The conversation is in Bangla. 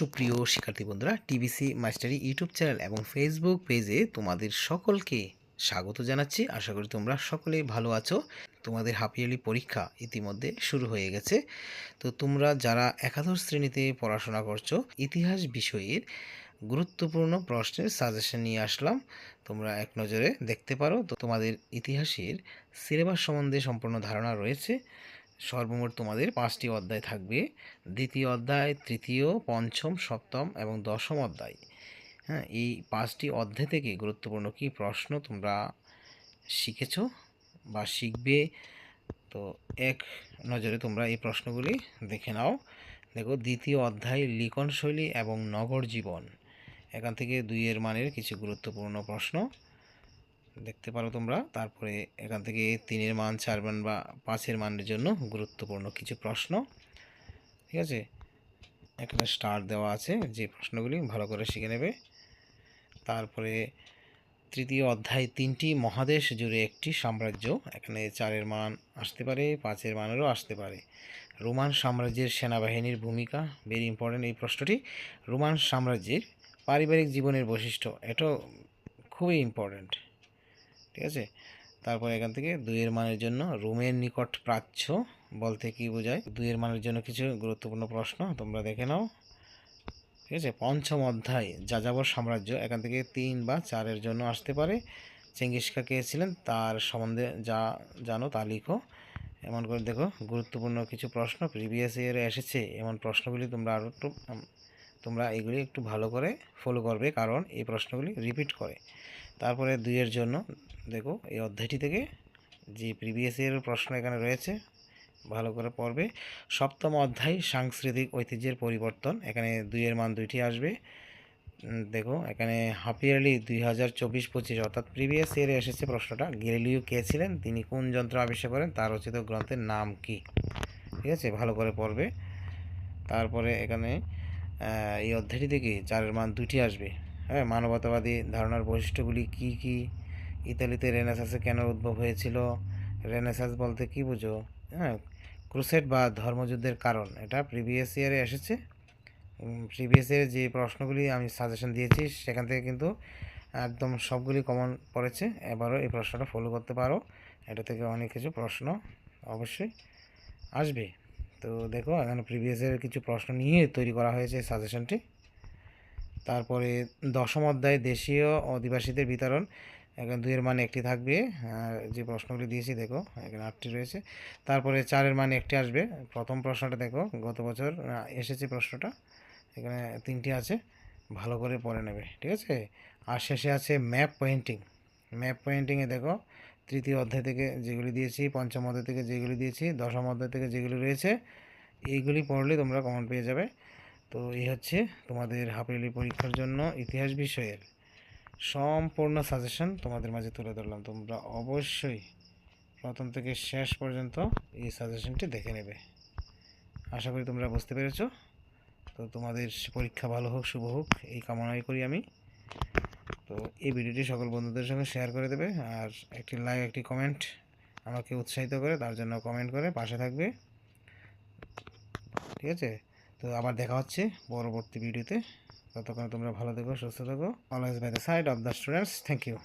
সুপ্রিয় শিক্ষার্থী বন্ধুরা টিবিসি মাস্টারি ইউটিউব চ্যানেল এবং ফেসবুক পেজে তোমাদের সকলকে স্বাগত জানাচ্ছি। আশা করি তোমরা সকলে ভালো আছো। তোমাদের হাফ ইয়ারলি পরীক্ষা ইতিমধ্যে শুরু হয়ে গেছে। তো তোমরা যারা একাদশ শ্রেণীতে পড়াশোনা করছ, ইতিহাস বিষয়ের গুরুত্বপূর্ণ প্রশ্নের সাজেশন নিয়ে আসলাম। তোমরা এক নজরে দেখতে পারো। তো তোমাদের ইতিহাসের সিলেবাস সম্বন্ধে সম্পূর্ণ ধারণা রয়েছে। সর্বমোট তোমাদের পাঁচটি অধ্যায় থাকবে। দ্বিতীয় অধ্যায়, তৃতীয়, পঞ্চম, সপ্তম এবং দশম অধ্যায়। হ্যাঁ এই পাঁচটি অধ্যায় থেকে গুরুত্বপূর্ণ কী প্রশ্ন তোমরা শিখেছো বা শিখবে, তো এক নজরে তোমরা এই প্রশ্নগুলি দেখে নাও। দেখো, দ্বিতীয় অধ্যায়, লিখন শৈলী এবং নগর জীবন। এখান থেকে দুইয়ের মানের কিছু গুরুত্বপূর্ণ প্রশ্ন। দেখতে পারো তোমরা। তারপরে এখান থেকে তিনের মান, চার মান বা পাঁচের মানের জন্য গুরুত্বপূর্ণ কিছু প্রশ্ন। ঠিক আছে? এখানে স্টার দেওয়া আছে যে প্রশ্নগুলি ভালো করে শিখে নেবে। তারপরে তৃতীয় অধ্যায়, তিনটি মহাদেশ জুড়ে একটি সাম্রাজ্য। এখানে চারের মান আসতে পারে, পাঁচের মানেরও আসতে পারে। রোমান সাম্রাজ্যের সেনাবাহিনীর ভূমিকা ভেরি ইম্পর্ট্যান্ট এই প্রশ্নটি। রোমান সাম্রাজ্যের পারিবারিক জীবনের বৈশিষ্ট্য, এটাও খুবই ইম্পর্ট্যান্ট ঠিক আছে? তারপর এখান থেকে দুইয়ের মানের জন্য রোমের নিকট প্রাচ্য বলতে কি বোঝায়? দুইয়ের মানের জন্য কিছু গুরুত্বপূর্ণ প্রশ্ন, তোমরা দেখে নাও। ঠিক আছে? পঞ্চম অধ্যায়, যাযাবর সাম্রাজ্য। এখান থেকে তিন বা চারের জন্য আসতে পারে। চেঙ্গিস খা কে ছিলেন? তার সম্বন্ধে যা জানো তা লিখো। এমন করে দেখো, গুরুত্বপূর্ণ কিছু প্রশ্ন প্রিভিয়াস ইয়ারে এসেছে। এমন প্রশ্নগুলি তোমরা আরও একটু তোমরা এগুলি একটু ভালো করে ফলো করবে, কারণ এই প্রশ্নগুলি রিপিট করে। তারপরে দুইয়ের জন্য, দেখো, এই অধ্যায়টি থেকে যে প্রিভিয়াস ইয়ারের প্রশ্ন এখানে রয়েছে, ভালো করে পড়বে। সপ্তম অধ্যায়, সাংস্কৃতিক ঐতিহ্যের পরিবর্তন, এখানে দুইয়ের মান দুইটি আসবে। দেখো, এখানে হাফ ইয়ারলি দুই হাজার চব্বিশ পঁচিশ, অর্থাৎ প্রিভিয়াস ইয়ারে এসেছে প্রশ্নটা, গ্যালিলিও কে ছিলেন? তিনি কোন যন্ত্র আবিষ্কার করেন? তার রচিত গ্রন্থের নাম কি? ঠিক আছে? ভালো করে পড়বে। তারপরে এখানে এই অধ্যায়টি থেকে চারের মান দুটি আসবে। হ্যাঁ মানবতাবাদী ধারণার বৈশিষ্ট্যগুলি কি কি? ইতালিতে রেনেসাসে কেন উদ্ভব হয়েছিল? রেনেসাস বলতে কি বুঝো? হ্যাঁ ক্রুসেড বা ধর্মযুদ্ধের কারণ, এটা প্রিভিয়াস ইয়ারে এসেছে। প্রিভিয়াস ইয়ারে যে প্রশ্নগুলি আমি সাজেশন দিয়েছি, সেখান থেকে কিন্তু একদম সবগুলি কমন পড়েছে। এবারও এই প্রশ্নটা ফলো করতে পারো। এটা থেকে অনেক কিছু প্রশ্ন অবশ্যই আসবে। তো দেখো, এখানে প্রিভিয়াস ইয়ারের কিছু প্রশ্ন নিয়ে তৈরি করা হয়েছে সাজেশনটি। তারপরে দশম অধ্যায় দেশীয় অধিবাসীদের বিতরণ। এখানে দুইয়ের মানে একটি থাকবে। যে প্রশ্নগুলি দিয়েছি, দেখো, এখানে আটটি রয়েছে। তারপরে চারের মানে একটি আসবে। প্রথম প্রশ্নটা দেখো, গত বছর এসেছে প্রশ্নটা। এখানে তিনটি আছে, ভালো করে পড়ে নেবে, ঠিক আছে? আর শেষে আছে ম্যাপ পেইন্টিং ম্যাপ পেইন্টিংয়ে দেখো, তৃতীয় অধ্যায় থেকে যেগুলি দিয়েছি, পঞ্চম অধ্যায় থেকে যেগুলি দিয়েছি, দশম অধ্যায় থেকে যেগুলি রয়েছে, এইগুলি পড়লে তোমরা কমন পেয়ে যাবে। তো এই হচ্ছে তোমাদের হাফেলি পরীক্ষার জন্য ইতিহাস বিষয়ের সম্পূর্ণ সাজেশন তোমাদের মাঝে তুলে ধরলাম। তোমরা অবশ্যই প্রথম থেকে শেষ পর্যন্ত এই সাজেশনটি দেখে নেবে। আশা করি তোমরা বুঝতে পেরেছ। তো তোমাদের পরীক্ষা ভালো হোক, শুভ হোক, এই কামনাই করি আমি। তো এই ভিডিওটি সকল বন্ধুদের সঙ্গে শেয়ার করে দেবে আর একটি লাইক একটি কমেন্ট আমাকে উৎসাহিত করে, তার জন্য কমেন্ট করে পাশে থাকবে। ঠিক আছে? তো আবার দেখা হচ্ছে পরবর্তী ভিডিওতে। ততক্ষণ তোমরা ভালো থেকো, সুস্থ থাকো। Always by the side of the students thank you